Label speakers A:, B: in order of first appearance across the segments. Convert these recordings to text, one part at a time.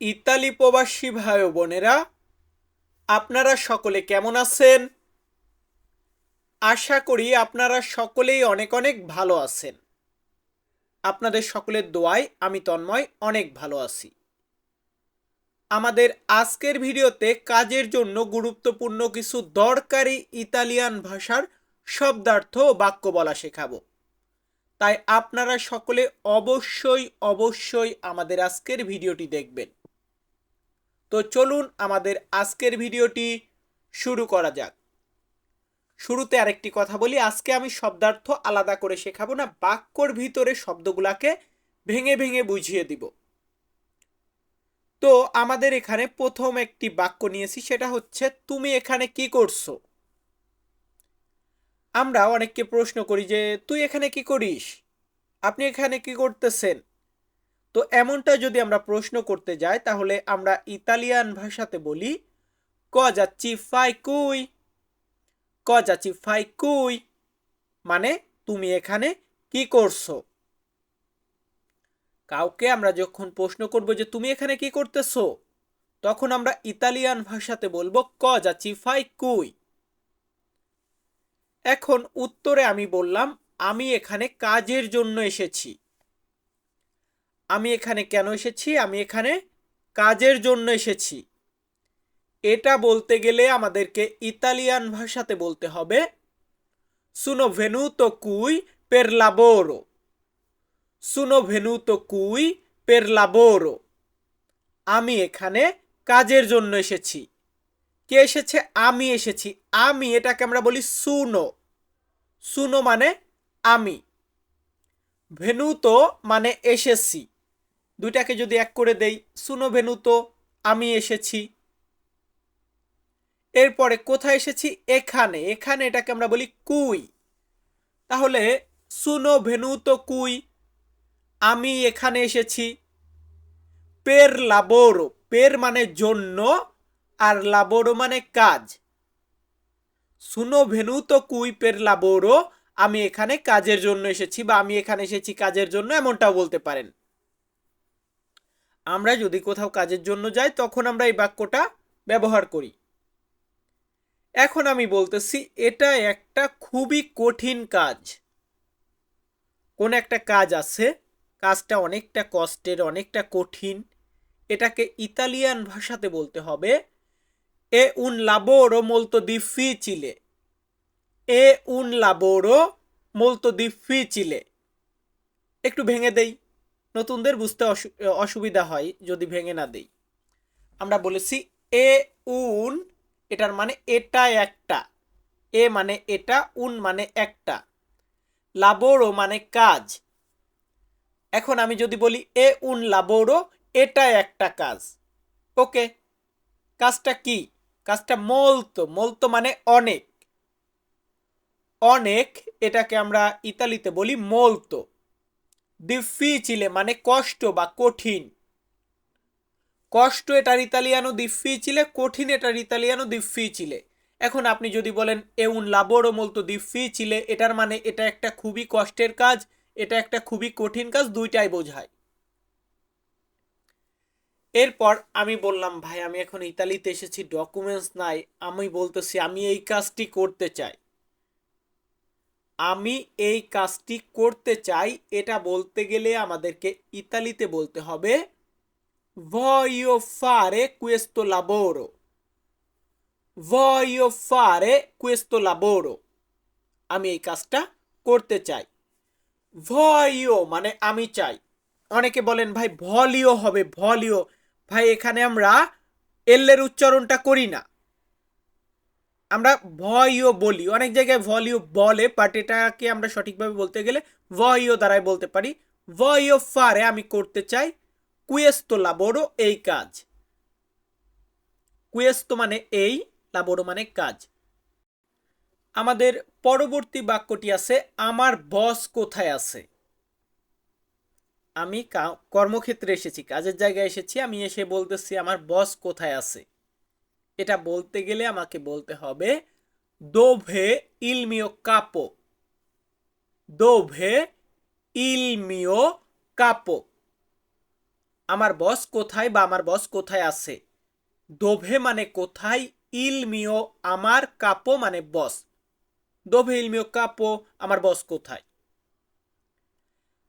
A: Italy প্রবাসী ভাই বোনেরা, আপনারা সকলে কেমন আছেন? আশা করি আপনারা সকলেই অনেক অনেক ভালো আছেন। আপনাদের সকলের দোয়ায় আমি তন্ময় অনেক ভালো আছি। আমাদের আজকের ভিডিওতে কাজের জন্য গুরুত্বপূর্ণ কিছু দরকারি ইতালিয়ান ভাষার শব্দার্থ ও বাক্য বলা শেখাবো। তাই আপনারা সকলে অবশ্যই অবশ্যই আমাদের আজকের ভিডিওটি দেখবেন। তো চলুন আমাদের আজকের ভিডিওটি শুরু করা যাক। শুরুতে আরেকটি কথা বলি, আজকে আমি শব্দার্থ আলাদা করে শেখাবো না, বাক্যর ভিতরে শব্দগুলাকে ভেঙে ভেঙে বুঝিয়ে দিব। তো আমাদের এখানে প্রথম একটি বাক্য নিয়েছি, সেটা হচ্ছে, তুমি এখানে কি করছ? আমরা অনেককে প্রশ্ন করি যে, তুই এখানে কি করিস? আপনি এখানে কি করতেছেন? তো এমনটা যদি আমরা প্রশ্ন করতে যাই, তাহলে আমরা ইতালিয়ান ভাষাতে বলি ক যাচ্ছি ফাই কুই? ক যাচ্ছি ফাই কুই? মানে তুমি এখানে কি করছ? কাউকে আমরা যখন প্রশ্ন করব যে, তুমি এখানে কি করতেছো? তখন আমরা ইতালিয়ান ভাষাতে বলব ক যাচ্ছি ফাই কুই? এখন উত্তরে আমি বললাম, আমি এখানে কাজের জন্য এসেছি। আমি এখানে কেন এসেছি? আমি এখানে কাজের জন্য এসেছি। এটা বলতে গেলে আমাদেরকে ইতালিয়ান ভাষাতে বলতে হবে সুনো ভেনুতো কুই পের লাবোরো সুনো ভেনুতো কুই পের লাবোরো আমি এখানে কাজের জন্য এসেছি। কে এসেছে? আমি এসেছি। আমি এটাকে আমরা বলি সুনো। সুনো মানে আমি। ভেনুতো মানে এসেছি। দুইটাকে যদি এক করে দেই সুনো ভেনুতো আমি এসেছি। এরপরে কোথায় এসেছি? এখানে। এখানে এটাকে আমরা বলি কুই। তাহলে সুনো ভেনুতো কুই। আমি এখানে এসেছি। পের লাবোরো। পের মানে জন্য আর লাবোরো মানে কাজ। সুনো ভেনুতো কুই, পের লাবোরো। আমি এখানে কাজের জন্য এসেছি বা আমি এখানে এসেছি কাজের জন্য, এমনটাও বলতে পারেন। আমরা যদি কোথাও কাজের জন্য যাই, তখন আমরা এই বাক্যটা ব্যবহার করি। এখন আমি বলতেছি, এটা একটা খুবই কঠিন কাজ। কোন একটা কাজ আছে, কাজটা অনেকটা কষ্টের, অনেকটা কঠিন, এটাকে ইতালিয়ান ভাষাতে বলতে হবে, এ উন লাবোরো মোলতো চিলে এ উন লাবোরো মোলতো চিলে একটু ভেঙে দেই। নতুনদের বুঝতে অসুবিধা হয় যদি ভেঙে না দেই। আমরা বলেছি এ, উন, এটার মানে এটা, একটা। এ মানে এটা, উন মানে একটা। লাবোরো মানে কাজ। এখন আমি যদি বলি এ, উন লাবোরো এটা, একটা কাজ। ওকে, কাজটা কি? কাজটা মলতো। মলতো মানে অনেক। অনেক এটাকে আমরা ইতালিতে বলি মলতো। দিফিচিলে মানে কষ্ট বা কঠিন কষ্ট এটার ইতালিয়ানো দিফিচিলে কঠিন এটার ইতালিয়ানো দিফিচিলে এখন আপনি যদি বলেন এ এউন লাবোরো মলতো দিফিচিলে এটার মানে এটা একটা খুবই কষ্টের কাজ এটা একটা খুবই কঠিন কাজ দুইটাই বোঝায় এরপর আমি বললাম ভাই আমি এখন ইতালিতে এসেছি ডকুমেন্টস নাই আমি বলতেছি আমি এই কাজটি করতে চাই আমি এই কাজটি করতে চাই, এটা বলতে গেলে আমাদেরকে ইতালিতে বলতে হবে, voglio fare questo lavoro. Voglio fare questo lavoro. আমি এই কাজটা করতে চাই। ভয়ও মানে আমি চাই। অনেকে বলেন, ভাই ভলিও হবে ভলিও ভাই, এখানে আমরা এল্লের উচ্চারণটা করি না। আমরা ভয়ও বলি। অনেক জায়গায় ভলিও বলে বাট এটাকে আমরা সঠিকভাবে বলতে গেলে ভয়ও দ্বারাই বলতে পারি। ভয়ও ফারে আমি করতে চাই। কুয়েস্তো লাবোরো এই কাজ। কুয়েস্তো মানে এই লাবোরো মানে কাজ। আমাদের পরবর্তী বাক্যটি আছে, আমার বস কোথায় আছে? আমি কর্মক্ষেত্রে এসেছি, কাজের জায়গায় এসেছি, আমি এসে বলতেছি, আমার বস কোথায় আছে? এটা বলতে গেলে আমাকে বলতে হবে, দোভে ইলমিও কাপো। দোভে ইলমিও কাপো। আমার বস কোথায় বা আমার বস কোথায় আছে? দোভে মানে কোথায়, ইলমিও আমার কাপো মানে বস। দোভে ইলমিও কাপো, আমার বস কোথায়?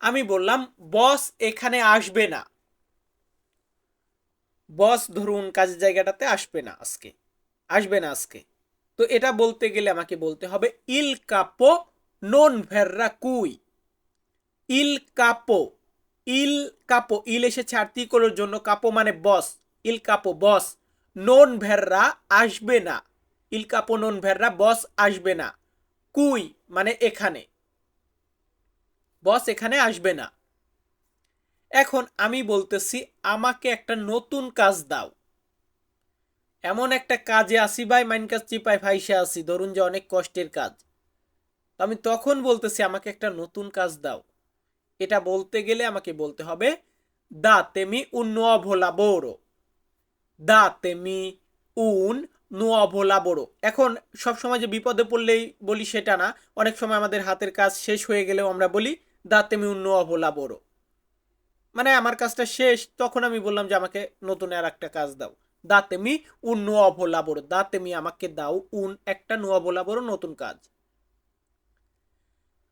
A: আমি বললাম, বস এখানে আসবে না। বস ধরুন কাজের জায়গাটাতে আসবে না আজকে, আসবে না আজকে। তো এটা বলতে গেলে আমাকে বলতে হবে, ইল কাপো নন ভেররা কুই। ইল কাপো ইল কাপো, ইল এসেছে আর্টিকলের জন্য কাপো মানে বস। ইল কাপো বস, নন ভেররা আসবে না। ইল কাপো নন ভেররা বস আসবে না। কুই মানে এখানে। বস এখানে আসবে না। এখন আমি বলতেছি, আমাকে একটা নতুন কাজ দাও। এমন একটা কাজে আসি ভাই মাইন কাজ চিপাই ফাইসে আসি, ধরুন যে অনেক কষ্টের কাজ। তো আমি তখন বলতেছি, আমাকে একটা নতুন কাজ দাও। এটা বলতে গেলে আমাকে বলতে হবে দা তেমি উন ভোলা বড়ো দা তেমি উন ভোলা বড়ো এখন সব সময় যে বিপদে পড়লেই বলি সেটা না। অনেক সময় আমাদের হাতের কাজ শেষ হয়ে গেলেও আমরা বলি দা তেমি উন ভোলা বড়ো মানে আমার কাজটা শেষ, তখন আমি বললাম যে আমাকে নতুন আর একটা কাজ দাও। দাতেমি উন নোয়া ভোলা বড় দাতেমি আমাকে দাও উন একটা নোয়া ভোলা বড় নতুন কাজ।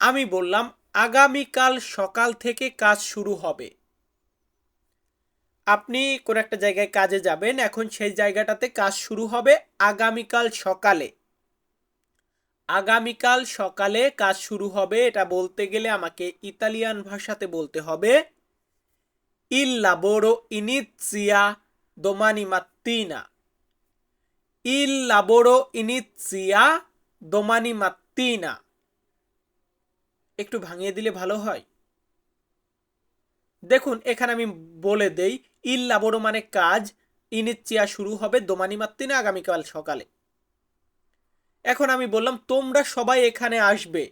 A: আমি বললাম, আগামীকাল সকাল থেকে কাজ শুরু হবে। আপনি কোন একটা জায়গায় কাজে যাবেন, এখন সেই জায়গাটাতে কাজ শুরু হবে আগামীকাল সকালে। আগামীকাল সকালে কাজ শুরু হবে, এটা বলতে গেলে আমাকে ইতালিয়ান ভাষাতে বলতে হবে। Il lavoro inizia domani mattina. Il lavoro inizia domani mattina. একটু ভাঙিয়ে দিলে ভালো হয়। দেখুন, এখানে আমি বলে দেই ইল লাবোরো মানে কাজ ইনিচিয়া শুরু হবে দোমানি মাত্তিনা আগামীকাল সকালে। এখন আমি বললাম, তোমরা সবাই এখানে আসবে।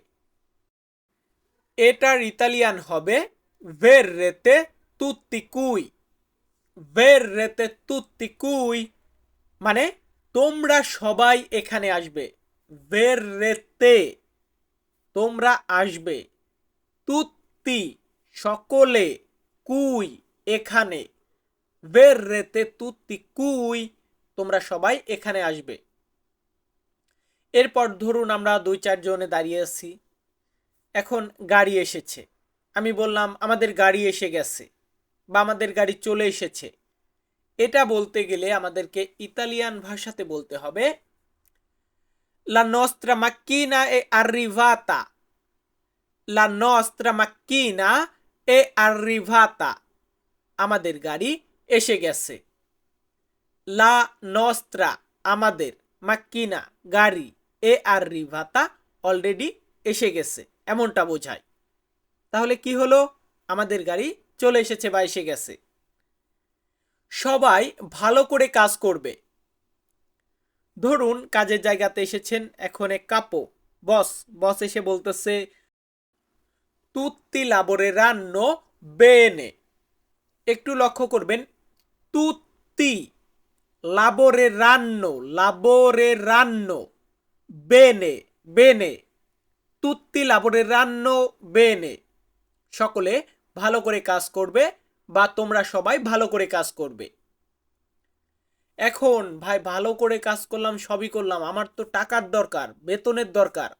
A: এটার ইতালিয়ান হবে ভের রেতে তুত্তি কুই রেতে তুত্তি কুই মানে তোমরা সবাই এখানে আসবে। রেতে তোমরা আসবে। তুত্তি সকলে কুই এখানে। রেতে তুত্তি কুই তোমরা সবাই এখানে আসবে। এরপর ধরুন আমরা দুই চারজনে দাঁড়িয়ে আছি। এখন গাড়ি এসেছে। আমি বললাম, আমাদের গাড়ি এসে গেছে। বা আমাদের গাড়ি চলে এসেছে। এটা বলতে গেলে আমাদেরকে ইতালিয়ান ভাষাতে বলতে হবে লা নস্ত্রা মাক্কিনা এ আরিভাতা লা নস্ত্রা মাক্কিনা এ আরিভাতা আমাদের গাড়ি এসে গেছে লা নস্ত্রা আমাদের মাক্কিনা গাড়ি এ আর রিভাতা অলরেডি এসে গেছে এমনটা বোঝায় তাহলে কি হলো আমাদের গাড়ি চলে এসেছে বা এসে গেছে। সবাই ভালো করে কাজ করবে। ধরুন, কাজের জায়গাতে এসেছেন এখন এক কাপো। বস বস এসে বলতেছে, তুত্তি লাবরে রান্ন বেনে। একটু লক্ষ্য করবেন, তুত্তি লাবরে রান্ন লাবরে রান্ন বেনে বেনে। তুত্তি লাবরে রান্ন বেনে। সকলে ভালো করে কাজ করবে বা তোমরা সবাই ভালো করে কাজ করবে। এখন, ভাই, ভালো করে কাজ করলাম, সবই করলাম, আমার তো টাকার দরকার, বেতনের দরকার।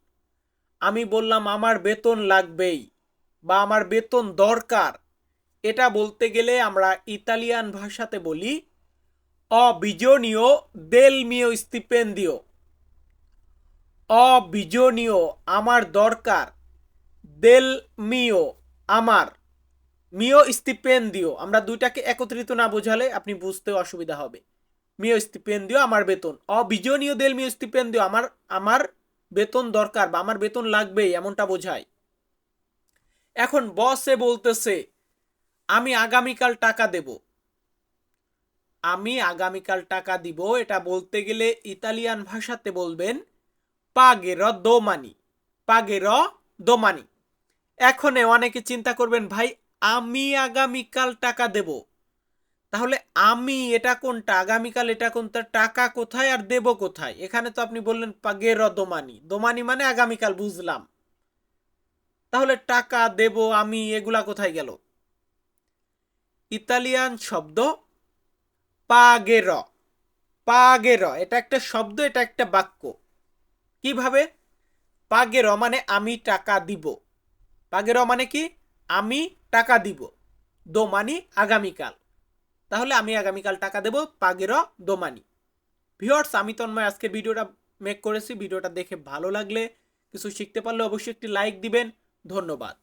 A: আমি বললাম, আমার বেতন লাগবেই বা আমার বেতন দরকার। এটা বলতে গেলে আমরা ইতালিয়ান ভাষাতে বলি, অবিজনীয় দেল মিও অবিজনীয়, আমার দরকার, দেল মিও, আমার। মিও দিও আমরা দুইটাকে একত্রিত না বোঝালে আপনি বুঝতেও অসুবিধা হবে। মিও দিও আমার বেতন। অবিজনীয় দেল মিও দিও আমার আমার বেতন দরকার বা আমার বেতন লাগবেই, এমনটা বোঝায়। এখন বসে বলতেছে, আমি আগামীকাল টাকা দেব। আমি আগামীকাল টাকা দিব, এটা বলতে গেলে ইতালিয়ান ভাষাতে বলবেন, পাগের দোমানি। পাগের দোমানি। এখন অনেকে চিন্তা করবেন, ভাই আমি আগামীকাল টাকা দেব। তাহলে আমি এটা কোনটা? আগামীকাল এটা কোনটা? টাকা কোথায় আর দেব কোথায়? এখানে তো আপনি বললেন গের দোমানি। দোমানি মানে আগামীকাল, বুঝলাম। তাহলে টাকা দেব আমি, এগুলা কোথায় গেল? ইতালিয়ান শব্দ পাগের পাগের এটা একটা শব্দ, এটা একটা বাক্য। কীভাবে? পাগের মানে আমি টাকা দিব। পাগের মানে কি? আমি টাকা দিব, দোমানি আগামীকাল। তাহলে আমি আগামীকাল টাকা দেব, পাগের দোমানি। ভিওর্স আমি তন্ময়, আজকে ভিডিওটা মেক করেছি। ভিডিওটা দেখে ভালো লাগলে, কিছু শিখতে পারলে অবশ্যই একটি লাইক দিবেন। ধন্যবাদ।